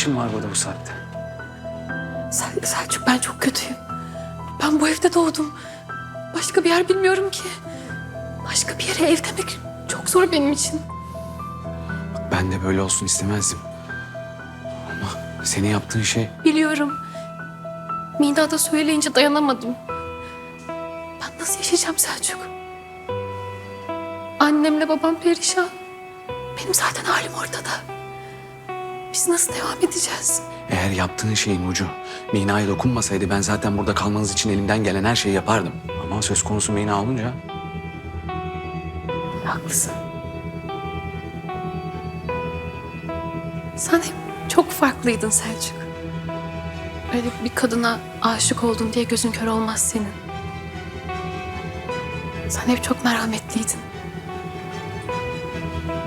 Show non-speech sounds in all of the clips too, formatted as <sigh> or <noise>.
işin var burada bu saatte? Sel Selçuk ben çok kötüyüm. Ben bu evde doğdum. Başka bir yer bilmiyorum ki. Başka bir yere ev demek çok zor benim için. Bak ben de böyle olsun istemezdim. Ama senin yaptığın şey... Biliyorum. Mina da söyleyince dayanamadım. Ben nasıl yaşayacağım Selçuk? Annemle babam perişan. Benim zaten halim ortada. Biz nasıl devam edeceğiz? Eğer yaptığın şeyin ucu Mina'ya dokunmasaydı ben zaten burada kalmanız için elimden gelen her şeyi yapardım. Ama söz konusu Mina olunca Haklısın. Sen hep çok farklıydın Selçuk. Öyle bir kadına aşık oldun diye gözün kör olmaz senin. Sen hep çok merhametliydin.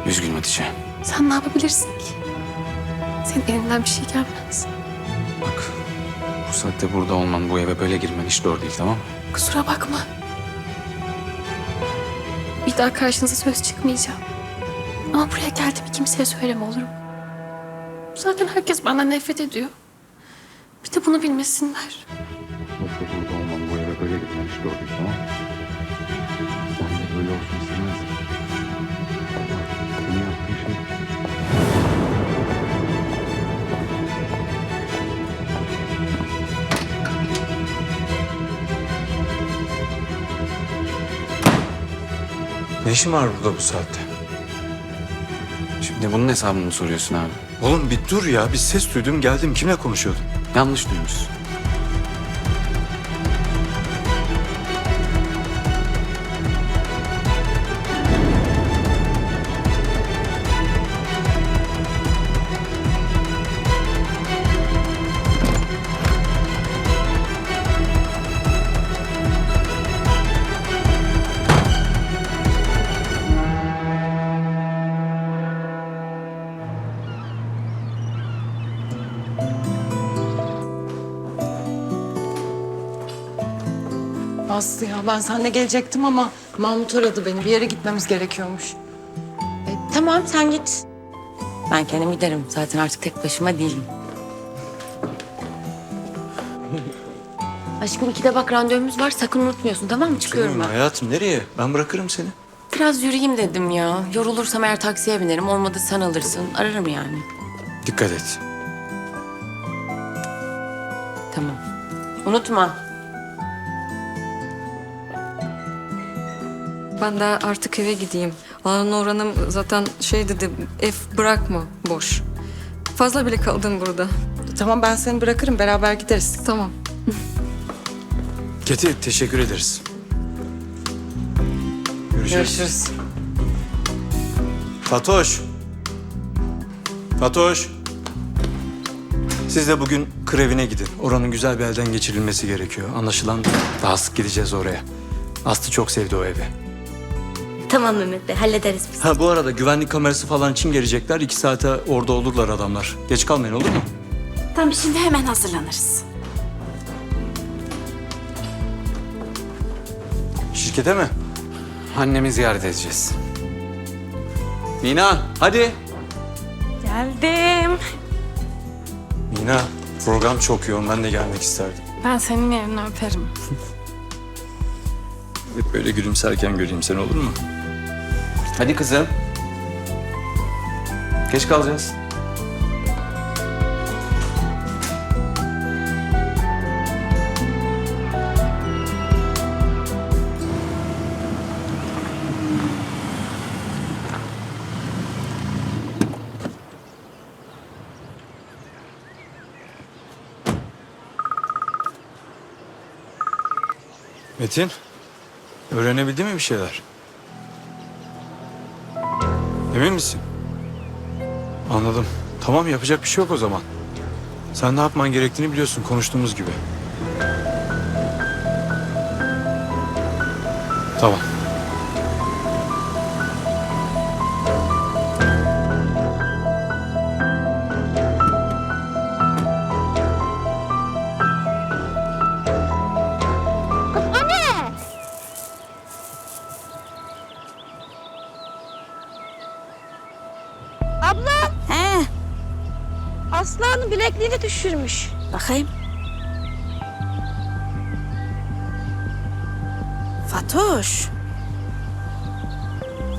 üzgünüm Hatice. Sen ne yapabilirsin ki? Senin elinden bir şey gelmez. Bak bu saatte burada olman, bu eve böyle girmen hiç doğru değil tamam mı? Kusura bakma. Bir daha karşınıza söz çıkmayacağım. Ama buraya geldiğimi kimseye söyleme olur mu? Zaten herkes benden nefret ediyor. Bir de bunu bilmesinler. Burada olman, bu eve böyle girmen hiç doğru değil tamam mı? İşin var burada bu saatte? Şimdi bunun hesabını mı soruyorsun abi? Oğlum bir dur ya. Bir ses duydum geldim. Kimle konuşuyordun? Yanlış duymuşsun. Aslı ya ben seninle gelecektim ama Mahmut aradı beni. Bir yere gitmemiz gerekiyormuş. E, tamam sen git. Ben kendim giderim. Zaten artık tek başıma değilim. <laughs> Aşkım ikide bak randevumuz var sakın unutmuyorsun tamam mı? Çıkıyorum ben. Hayatım nereye? Ben bırakırım seni. Biraz yürüyeyim dedim ya. Yorulursam eğer taksiye binerim. Olmadı sen alırsın. Ararım yani. Dikkat et. Tamam. Unutma. Ben de artık eve gideyim. Nur Hanım zaten şey dedi, ev bırakma boş. Fazla bile kaldın burada. Tamam ben seni bırakırım beraber gideriz. Tamam. Keti teşekkür ederiz. Görüşürüz. Görüşürüz. Fatoş. Fatoş. Siz de bugün krevine gidin. Oranın güzel bir elden geçirilmesi gerekiyor. Anlaşılan daha sık gideceğiz oraya. Aslı çok sevdi o evi. Tamam Mehmet Bey hallederiz biz. Ha bu arada güvenlik kamerası falan için gelecekler. İki saate orada olurlar adamlar. Geç kalmayın olur mu? Tamam şimdi hemen hazırlanırız. Şirkete mi? Annemi ziyaret edeceğiz. Mina hadi. Geldim. Mina program çok yoğun. Ben de gelmek isterdim. Ben senin yerini öperim. Hep böyle gülümserken göreyim seni olur mu? Hadi kızım. Geç kalacağız. Metin, öğrenebildin mi bir şeyler? Emin misin? Anladım. Tamam yapacak bir şey yok o zaman. Sen ne yapman gerektiğini biliyorsun konuştuğumuz gibi. Tamam. Aslanın bilekliğini düşürmüş. Bakayım. Fatoş.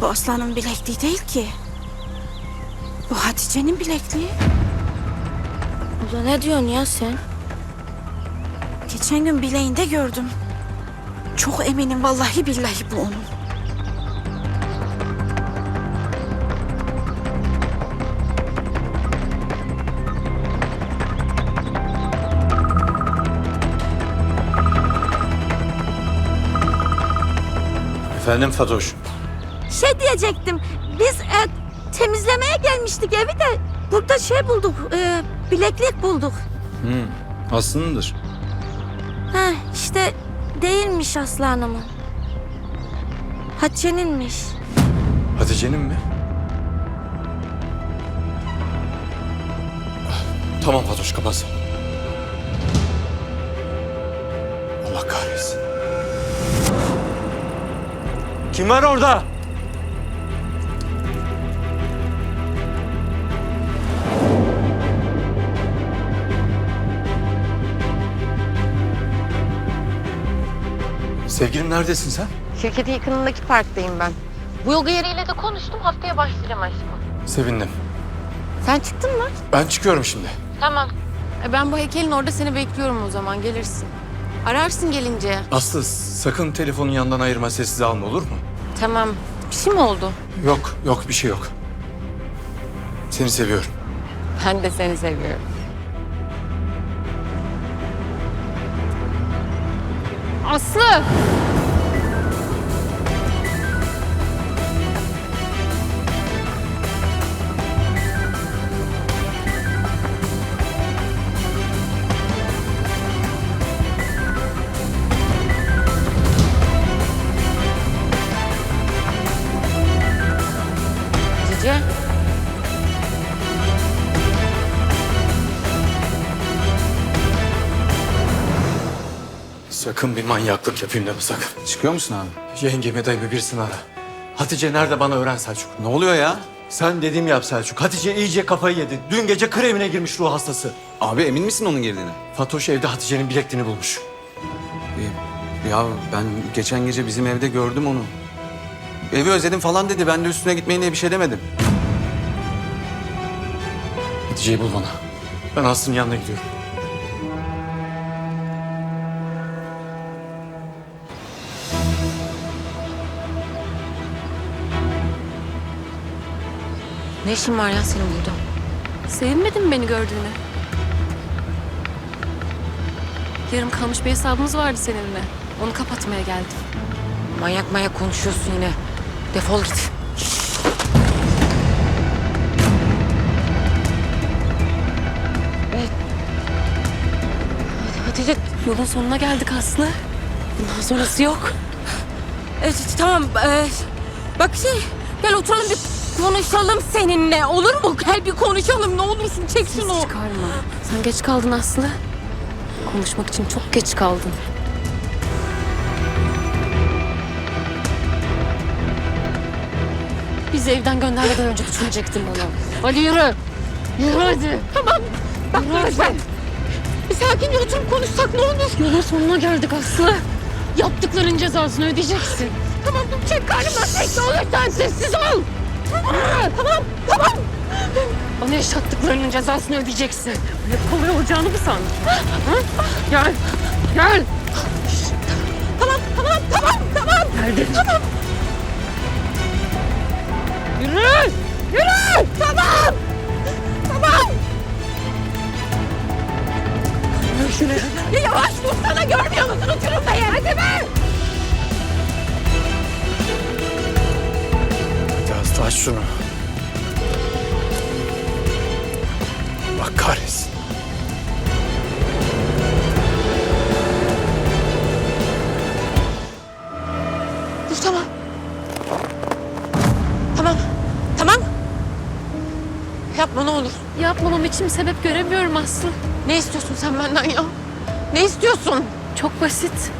Bu aslanın bilekliği değil ki. Bu Hatice'nin bilekliği. Abla ne diyorsun ya sen? Geçen gün bileğinde gördüm. Çok eminim vallahi billahi bu onun. Efendim Fatoş. Şey diyecektim. Biz e, temizlemeye gelmiştik evi de burada şey bulduk. e, bileklik bulduk. Hı, Aslı'nındır. Ha işte değilmiş Aslı Hanım'ın. Hatice'ninmiş. Hatice'nin mi? Tamam Fatoş kapat. Allah kahretsin. Kim var orada? Sevgilim neredesin sen? Şirketin yakınındaki parktayım ben. Bu yoga yeriyle de konuştum. Haftaya başlayacağım aşkım. Sevindim. Sen çıktın mı? Ben çıkıyorum şimdi. Tamam. E ben bu heykelin orada seni bekliyorum o zaman. Gelirsin. Ararsın gelince. Aslı sakın telefonun yanından ayırma sessiz alma olur mu? Tamam. Bir şey mi oldu? Yok yok bir şey yok. Seni seviyorum. Ben de seni seviyorum. Aslı! Cici. Sakın bir manyaklık yapayım deme sakın. Çıkıyor musun abi? Yengemi dayımı birisini ara. Hatice nerede bana öğren Selçuk. Ne oluyor ya? Sen dediğimi yap Selçuk. Hatice iyice kafayı yedi. Dün gece kremine girmiş ruh hastası. Abi emin misin onun girdiğine? Fatoş evde Hatice'nin bilekliğini bulmuş. Ya ben geçen gece bizim evde gördüm onu. Evi özledim falan dedi. Ben de üstüne gitmeyin diye bir şey demedim. Hatice'yi bul bana. Ben Aslı'nın yanına gidiyorum. Ne işin var ya senin burada? Sevinmedin mi beni gördüğüne? Yarım kalmış bir hesabımız vardı seninle. Onu kapatmaya geldim. Manyak manyak konuşuyorsun yine. Defol git. Evet. Hatice Yolun sonuna geldik Aslı. bundan sonrası yok. Evet, tamam. e, bak şey, gel oturalım bir konuşalım seninle. Olur mu? Gel bir konuşalım. Ne olursun çek şunu. Çıkarma. Sen geç kaldın Aslı. Konuşmak için çok geç kaldın. Bizi evden göndermeden önce düşünecektim bunu. Hadi yürü. Yürü hadi. Tamam. Bak lütfen. Bir sakince oturup konuşsak ne olur? Yolun sonuna geldik Aslı. Yaptıkların cezasını ödeyeceksin. Tamam dur çek karnımdan çek. Ne olursan sessiz ol. Tamam, tamam. Bana yaşattıklarının cezasını ödeyeceksin. Böyle kolay olacağını mı sandın? Gel. Gel. Tamam, tamam, tamam, tamam. Gel Tamam. Yürü! Yürü! Tamam! Tamam! Ya yavaş dursana görmüyor musun? Oturun da değil mi? Hadi Aslı aç şunu. Bak kahretsin. Yapma ne olur. Yapmamam için bir sebep göremiyorum Aslı. Ne istiyorsun sen benden ya? Ne istiyorsun? Çok basit.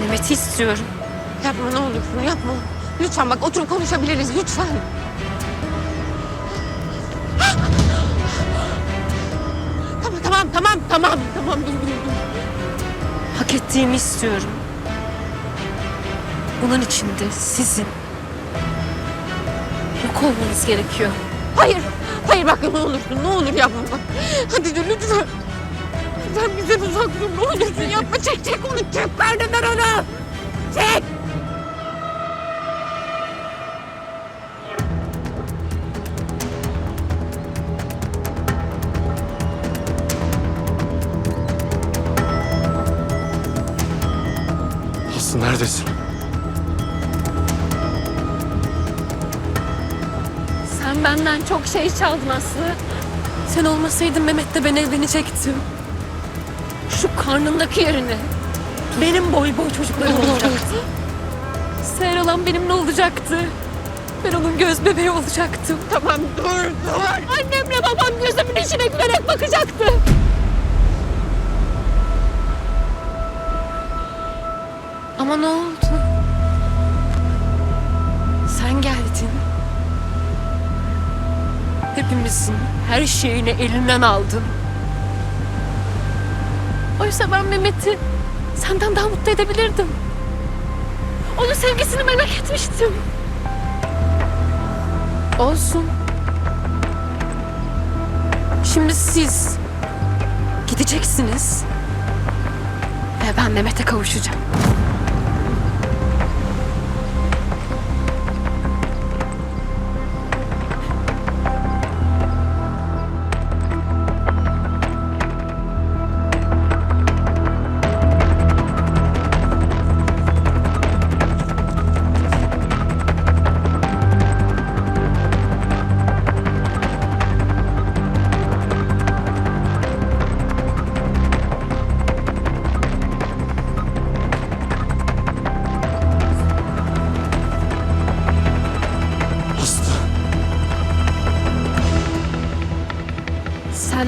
Mehmet'i istiyorum. Yapma ne olursun yapma. Lütfen bak oturup konuşabiliriz lütfen. Tamam tamam tamam tamam tamam dur dur dur. Hak ettiğimi istiyorum. Bunun için de sizin yok olmanız gerekiyor. Hayır hayır bak ne olursun ne olur yapma bak. Hadi dur lütfen. Lütfen bizden uzak dur ne olursun yapma çek çek onu çek karnından onu. Çek. Aslı neredesin? Sen benden çok şey çaldın Aslı. Sen olmasaydın Mehmet'le ben evlenecektim. Şu karnındaki yerini benim boy boy çocuklarım olacaktı. Seher olan benimle olacaktı. Ben onun göz bebeği olacaktım. Tamam dur dur. Annemle babam gözümün içine gülerek bakacaktı. Ama ne oldu? Sen geldin. Hepimizin her şeyini elinden aldın. Oysa ben Mehmet'i senden daha mutlu edebilirdim. Onun sevgisini merak etmiştim. Olsun. Şimdi siz gideceksiniz. Ve ben Mehmet'e kavuşacağım.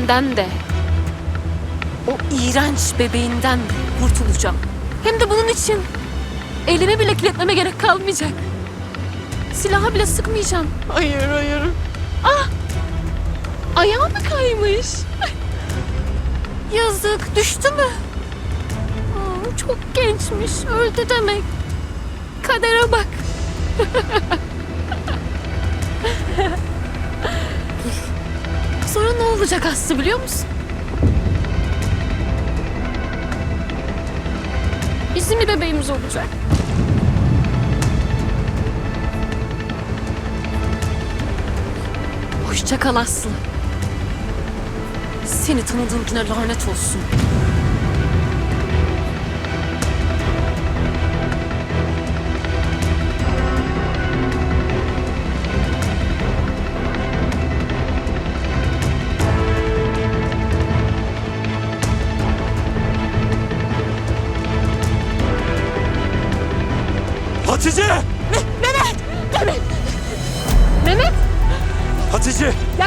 Senden de o iğrenç bebeğinden de kurtulacağım. Hem de bunun için elimi bile kilitlememe gerek kalmayacak. Silahı bile sıkmayacağım. Hayır hayır. Ayağı mı kaymış? Yazık düştü mü? Aa, Çok gençmiş. Öldü demek. Kadere bak. <laughs> Sonra ne olacak Aslı biliyor musun? Bizim bir bebeğimiz olacak. Hoşça kal Aslı. Seni tanıdığım güne lanet olsun.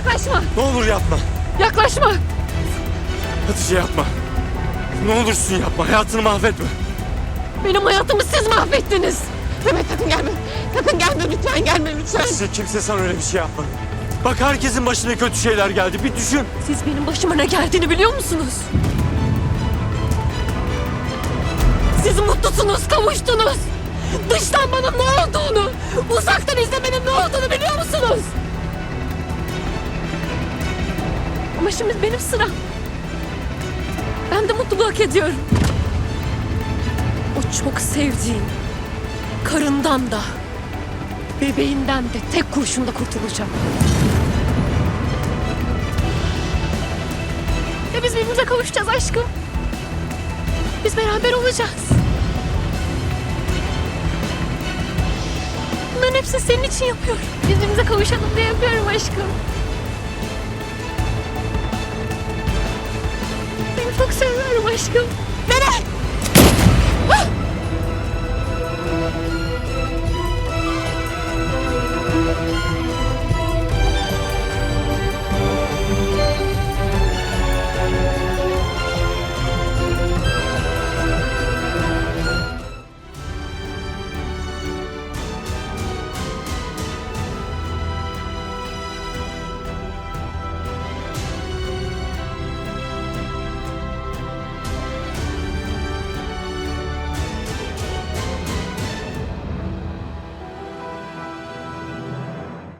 Yaklaşma. Ne olur yapma. Yaklaşma. Hatice yapma. Ne olursun yapma. Hayatını mahvetme. Benim hayatımı siz mahvettiniz. Mehmet sakın gelme. Sakın gelme lütfen gelme lütfen. Hatice kimse sana öyle bir şey yapmadı. Bak herkesin başına kötü şeyler geldi. Bir düşün. Siz benim başıma ne geldiğini biliyor musunuz? Siz mutlusunuz, kavuştunuz. Dıştan bana ne olduğunu, uzaktan izlemenin ne olduğunu biliyor musunuz? Ama şimdi benim sıram. Ben de mutluluğu hak ediyorum. O çok sevdiğim karından da, bebeğinden de tek kurşunda kurtulacağım. Ve biz birbirimize kavuşacağız aşkım. Biz beraber olacağız. Bunların hepsini senin için yapıyorum. Birbirimize kavuşalım diye yapıyorum aşkım. Çok seviyorum aşkım.